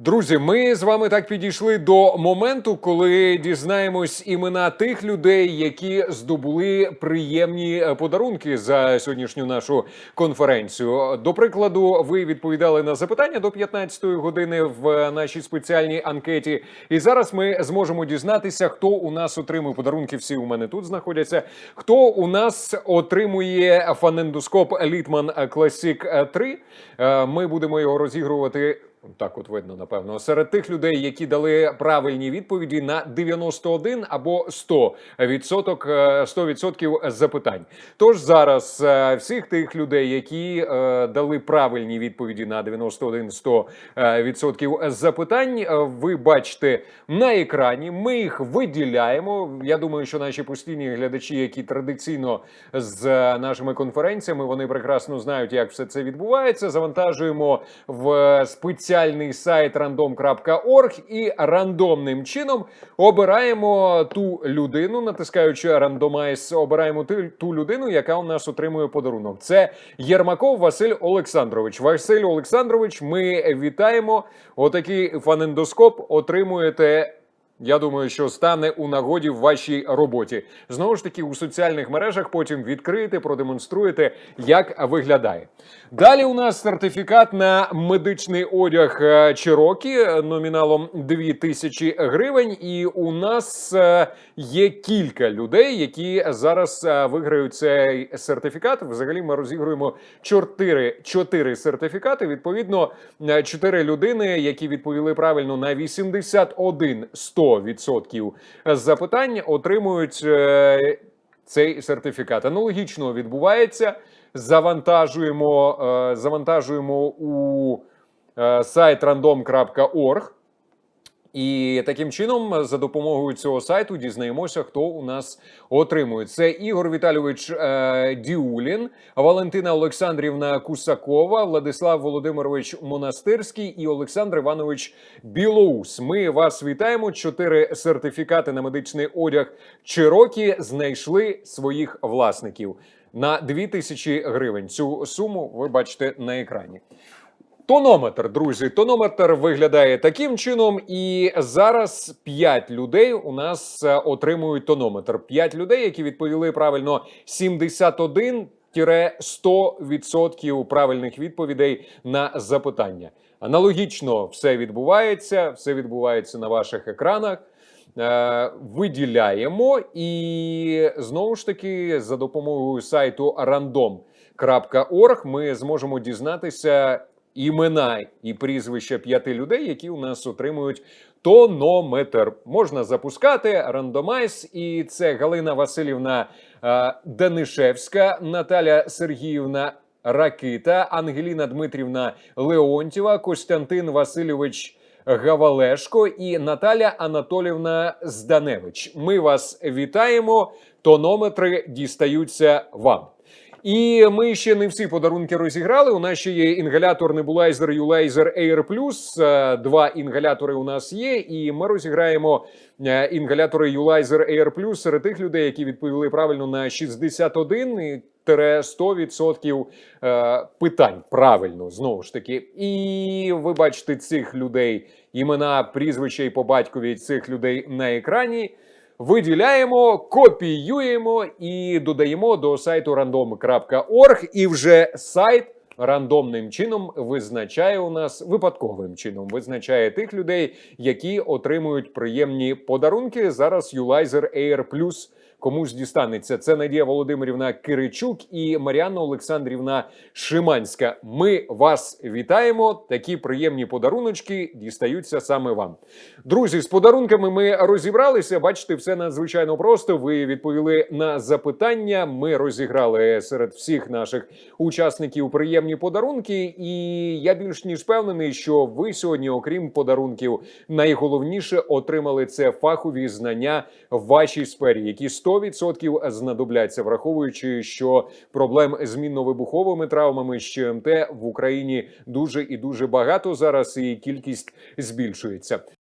Друзі, ми з вами так підійшли до моменту, коли дізнаємось імена тих людей, які здобули приємні е, подарунки за сьогоднішню нашу конференцію. До прикладу, ви відповідали на запитання до 15-ї години в нашій спеціальній анкеті. І зараз ми зможемо дізнатися, хто у нас отримує подарунки. Всі у мене тут знаходяться. Хто у нас отримує фанендоскоп Літман Classic 3. Е, Ми будемо його розігрувати. Так, от видно, напевно, серед тих людей, які дали правильні відповіді на 91 або 100 відсоток, е, 100% запитань. Тож зараз е, всіх тих людей, які е, дали правильні відповіді на 91 100 е, відсотків запитань, е, ви бачите на екрані. Ми їх виділяємо. Я думаю, що наші постійні глядачі, які традиційно з е, нашими конференціями, вони прекрасно знають, як все це відбувається. Завантажуємо в спеціальний сайт random.org і рандомним чином обираємо ту людину, натискаючи рандомайз, обираємо ту людину, яка у нас отримує подарунок. Це Єрмаков Василь Олександрович. Василь Олександрович, ми вітаємо. Отакий фанендоскоп отримуєте. Я думаю, що стане у нагоді в вашій роботі. Знову ж таки, у соціальних мережах потім відкриєте, продемонструєте, як виглядає. Далі у нас сертифікат на медичний одяг е, Cherokee номіналом 2000 гривень. І у нас е, є кілька людей, які зараз е, виграють цей сертифікат. Взагалі, ми розігруємо 4, 4 сертифікати. Відповідно, 4 людини, які відповіли правильно на 81 100% запитань, отримують е, цей сертифікат. Аналогічно відбувається. Завантажуємо, е, завантажуємо у е, сайт random.org. І таким чином, за допомогою цього сайту, дізнаємося, хто у нас отримує. Це Ігор Віталійович е, Діулін, Валентина Олександрівна Кусакова, Владислав Володимирович Монастирський і Олександр Іванович Білоус. Ми вас вітаємо. Чотири сертифікати на медичний одяг Чирокі знайшли своїх власників на 2000 гривень. Цю суму ви бачите на екрані. Тонометр, друзі, тонометр виглядає таким чином, і зараз 5 людей у нас е, отримують тонометр. 5 людей, які відповіли правильно 71-100% правильних відповідей на запитання. Аналогічно все відбувається, все відбувається на ваших екранах. Е, Виділяємо і знову ж таки за допомогою сайту random.org ми зможемо дізнатися імена і прізвища п'яти людей, які у нас отримують тонометр. Можна запускати рандомайз, і це Галина Васильівна е, Данишевська, Наталя Сергіївна Ракита, Ангеліна Дмитрівна Леонтєва, Костянтин Васильович. Гавалешко і Наталя Анатолівна Зданевич. Ми вас вітаємо. Тонометри дістаються вам. І ми ще не всі подарунки розіграли. У нас ще є інгалятор Nebulizer Ulizer Air Plus. Е, Два інгалятори у нас є, і ми розіграємо е, інгалятори Ulizer Air Plus серед тих людей, які відповіли правильно на 61 і 100% е, питань правильно знову ж таки. І ви бачите цих людей, імена, прізвища і по батькові цих людей на екрані. Виділяємо, копіюємо і додаємо до сайту random.org. І вже сайт рандомним чином визначає у нас випадковим чином визначає тих людей, які отримують приємні подарунки. Зараз Юлайзер Air Plus комусь дістанеться. Це Надія Володимирівна Киричук і Мар'яна Олександрівна Шиманська. Ми вас вітаємо. Такі приємні подаруночки дістаються саме вам. Друзі, з подарунками ми розібралися. Бачите, все надзвичайно просто. Ви відповіли на запитання. Ми розіграли серед всіх наших учасників приємні подарунки. І я більш ніж впевнений, що ви сьогодні, окрім подарунків, найголовніше отримали це фахові знання в вашій сфері, які 100% знадобляться, враховуючи, що проблем з мінно-вибуховими травмами з ЧМТ в Україні дуже і дуже багато зараз, і кількість збільшується.